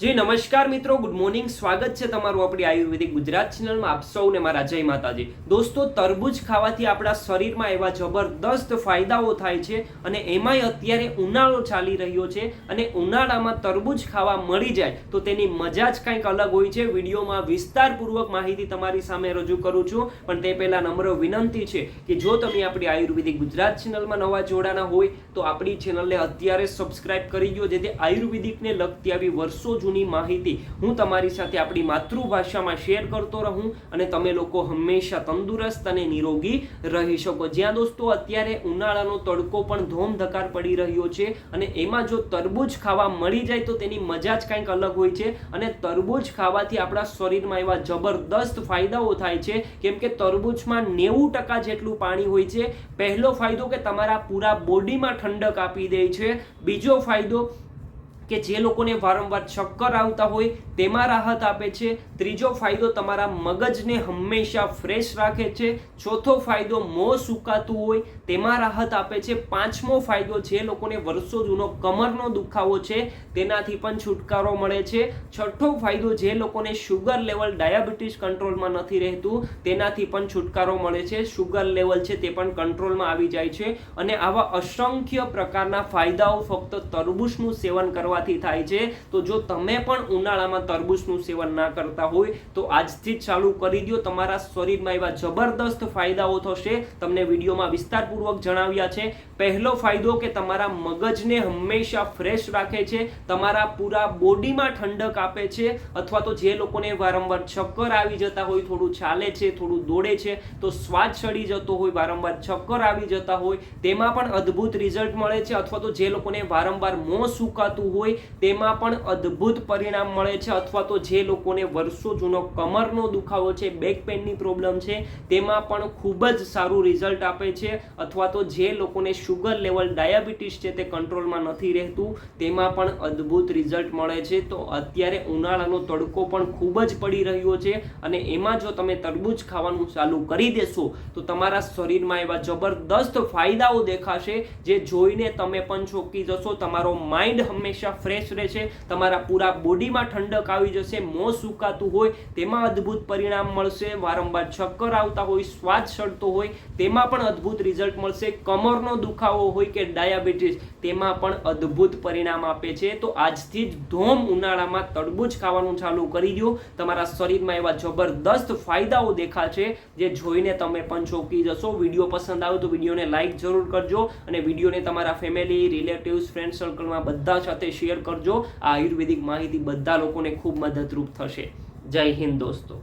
જી, નમસ્કાર મિત્રો. Good morning સ્વાગત છે તમારું આપણી આયુર્વેદિક ગુજરાત ચેનલમાં. આપ સૌને મારા જય માતાજી. દોસ્તો, તરબૂચ ખાવાથી આપણા શરીરમાં એવા જબરદસ્ત ફાયદાઓ થાય છે અને એમાંય અત્યારે ઉનાળો ચાલી રહ્યો છે અને ઉનાળામાં તરબૂચ ખાવા મળી જાય તો તેની મજા જ કંઈક અલગ હોય છે. વિડીયોમાં વિસ્તારપૂર્વક માહિતી તમારી સામે રજૂ કરું છું. પણ તે પહેલાં નમ્ર વિનંતી છે કે જો તમે આપણી આયુર્વેદિક ગુજરાત ચેનલમાં નવા જોડાના હોય તો આપણી ચેનલને અત્યારે સબસ્ક્રાઇબ કરી દો જેથી આયુર્વેદિકને લગતી આવી વર્ષો જૂની માહિતી હું તમારી સાથે આપણી માતૃભાષામાં શેર કરતો રહું અને તમે લોકો હંમેશા તંદુરસ્ત અને નિરોગી રહી શકો. જ્યાં દોસ્તો, અત્યારે ઉનાળાનો તડકો પણ ધોમધકાર પડી રહ્યો છે અને એમાં જો તરબૂચ ખાવા મળી જાય તો તેની મજા જ કંઈક અલગ હોય છે અને તરબૂચ ખાવાથી આપણા શરીરમાં એવા જબરદસ્ત ફાયદાઓ થાય છે. કેમ કે તરબૂચમાં નેવું ટકા જેટલું પાણી હોય છે. પહેલો ફાયદો કે તમારા પૂરા બોડીમાં ઠંડક આપી દે છે. બીજો ફાયદો કે જે લોકોને વારંવાર ચક્કર આવતા હોય તેમાં રાહત આપે છે. ત્રીજો ફાયદો તમારા મગજને હંમેશા ફ્રેશ રાખે છે. ચોથો ફાયદો મોં સુકાતું હોય તેમાં રાહત આપે છે. પાંચમો ફાયદો જે લોકોને વર્ષો જૂનો કમરનો દુખાવો છે તેનાથી પણ છુટકારો મળે છે. છઠ્ઠો ફાયદો જે લોકોને શુગર લેવલ ડાયાબિટીસ કંટ્રોલમાં નથી રહેતું તેનાથી પણ છુટકારો મળે છે. શુગર લેવલ છે તે પણ કંટ્રોલમાં આવી જાય છે. અને આવા અસંખ્ય પ્રકારના ફાયદાઓ ફક્ત તરબૂચનું સેવન કરવા કરવાથી થાય છે, તો જો તમે પણ ઉનાળામાં તરબૂચનું સેવન ના કરતા હોય, તો આજથી જ ચાલુ કરી દો તમારા શરીરમાં એવા જબરદસ્ત ફાયદાઓ થશે. તમને વિડીયોમાં વિસ્તારપૂર્વક જણાવ્યા છે. પહેલો ફાયદો કે તમારા મગજને હંમેશા ફ્રેશ રાખે છે, તમારા પૂરા બોડીમાં ઠંડક આપે છે, અથવા તો જે લોકોને વારંવાર ચક્કર આવી જતા હોય, થોડું ચાલે છે, થોડું દોડે છે, તો શ્વાસ ચડી જતો હોય, વારંવાર ચક્કર આવી જતા હોય, તેમાં પણ અદ્ભુત રિઝલ્ટ મળે છે, અથવા તો જે લોકોને વારંવાર મોં સુકાતું હોય હોય, તેમાં પણ અદ્ભુત પરિણામ મળે છે. અથવા તો જે લોકોને વર્ષો જૂનો કમરનો દુખાવો છે બેક પેનની પ્રોબ્લેમ છે, તેમાં પણ ખૂબ જ સારું રિઝલ્ટ આપે છે. અથવા તો જે લોકોને શુગર લેવલ ડાયાબિટીસ છે, તે કંટ્રોલમાં નથી રહેતું, તેમાં પણ અદ્ભુત રિઝલ્ટ મળે છે. તો અત્યારે ઉનાળાનો તડકો પણ ખૂબ જ પડી રહ્યો છે અને એમાં જો તમે તરબૂચ ખાવાનું ચાલુ કરી દેશો, તો તમારા શરીરમાં એવા જબરદસ્ત ફાયદાઓ દેખાશે, જે જોઈને તમે પણ ચોંકી જશો. તમારો માઇન્ડ હંમેશા ફ્રેશ રહેશે, તમારા પૂરા બોડીમાં ઠંડક આવી જશે, મોં સુકાતું હોય, તેમાં અદ્ભુત પરિણામ મળશે, વારંવાર ચક્કર આવતા હોય, સ્વાદ ચડતો હોય, તેમાં પણ અદ્ભુત રિઝલ્ટ મળશે. કમરનો દુખાવો હોય કે ડાયાબિટીસ, તેમાં પણ અદ્ભુત પરિણામ આપે છે. તો આજથી જ ધોમ ઉનાળામાં તડબૂચ ખાવાનું ચાલુ કરી દો. તમારા શરીરમાં એવા જબરદસ્ત ફાયદાઓ દેખાશે, જે જોઈને તમે પણ ચોંકી જશો. વીડિયો પસંદ આવે તો વિડીયોને લાઇક જરૂર કરજો અને વિડીયોને તમારા ફેમિલી રિલેટિવ્સ ફ્રેન્ડ સર્કલમાં બધા સાથે શેર કરજો. આ આયુર્વેદિક માહિતી બધા લોકોને ખૂબ મદદરૂપ થશે. જય હિન્દ દોસ્તો.